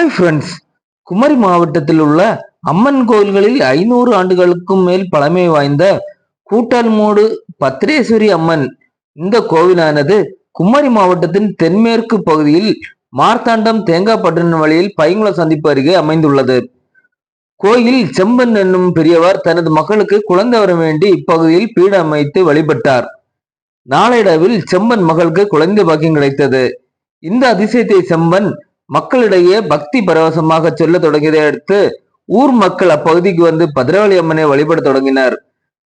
Hi friends Kumari மாவட்டத்தில் உள்ள அம்மன் கோயில்களில் ஐநூறு ஆண்டுகளுக்கும் மேல் பழமை வாய்ந்த கூட்டால்மூடு பத்ரேஸ்வரி அம்மன். இந்த கோவிலானது குமரி மாவட்டத்தின் தென்மேற்கு பகுதியில் மார்த்தாண்டம் தேங்காய்பட்டினம் வழியில் பைங்குளம் சந்திப்பு அருகே அமைந்துள்ளது. கோயில் செம்பன் என்னும் பெரியவர் தனது மக்களுக்கு குழந்தை வர வேண்டி இப்பகுதியில் பீடம் அமைத்து வழிபட்டார். நாளடைவில் செம்பன் மகளுக்கு குழந்தை பாக்கியம் கிடைத்தது. இந்த அதிசயத்தை செம்பன் மக்களிடையே பக்தி பரவசமாக சொல்ல தொடங்கியதை அடுத்து ஊர் மக்கள் அப்பகுதிக்கு வந்து பத்ரகாளி அம்மனை வழிபட தொடங்கினர்.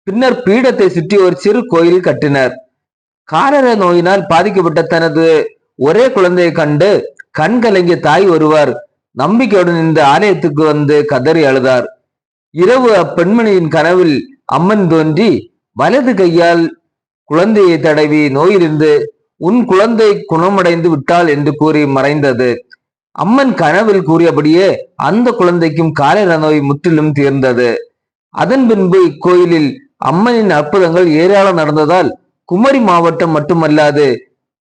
பின்னர் பீடத்தை சுற்றி ஒரு சிறு கோயில் கட்டினர். காரர நோயினால் பாதிக்கப்பட்ட தனது ஒரே குழந்தையை கண்டு கண் கலங்கிய தாய் ஒருவர் நம்பிக்கையுடன் இந்த ஆலயத்துக்கு வந்து கதறி அழுதார். இரவு அப்பெண்மணியின் கனவில் அம்மன் தோன்றி வலது கையால் குழந்தையை தடவி நோயிலிருந்து உன் குழந்தை குணமடைந்து விட்டாள் என்று கூறி மறைந்தது. அம்மன் கனவில் கூறியபடியே அந்த குழந்தைக்கும் காலர நோய் முற்றிலும் தீர்ந்தது. அதன் பின்பு இக்கோயிலில் அம்மனின் அற்புதங்கள் ஏராளம் நடந்ததால் குமரி மாவட்டம் மட்டுமல்லாது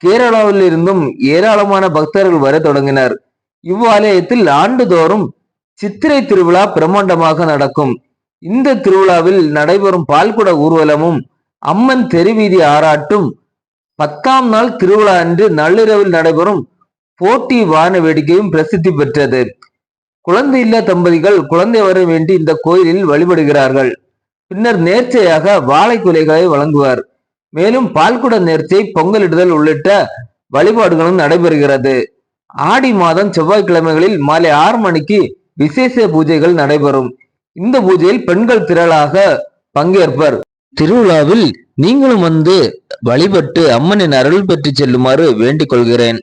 கேரளாவில் இருந்தும் ஏராளமான பக்தர்கள் வர தொடங்கினர். இவ்வாலயத்தில் ஆண்டுதோறும் சித்திரை திருவிழா பிரம்மாண்டமாக நடக்கும். இந்த திருவிழாவில் நடைபெறும் பால்குட ஊர்வலமும் அம்மன் தெருவீதி ஆராட்டும் பத்தாம் நாள் திருவிழா அன்று நள்ளிரவில் நடைபெறும் போட்டி வான வேடிக்கையும் பிரசித்தி பெற்றது. குழந்தை இல்லா தம்பதிகள் குழந்தை வர வேண்டி இந்த கோயிலில் வழிபடுகிறார்கள். பின்னர் நேர்ச்சையாக வாழை குலைகளை வழங்குவார். மேலும் பால்குட நேர்ச்சை பொங்கலிடுதல் உள்ளிட்ட வழிபாடுகளும் நடைபெறுகிறது. ஆடி மாதம் செவ்வாய்க்கிழமைகளில் மாலை ஆறு மணிக்கு விசேஷ பூஜைகள் நடைபெறும். இந்த பூஜையில் பெண்கள் திரளாக பங்கேற்பர். திருவிழாவில் நீங்களும் வந்து வழிபட்டு அம்மனின் அருள் பெற்று செல்லுமாறு வேண்டிக் கொள்கிறேன்.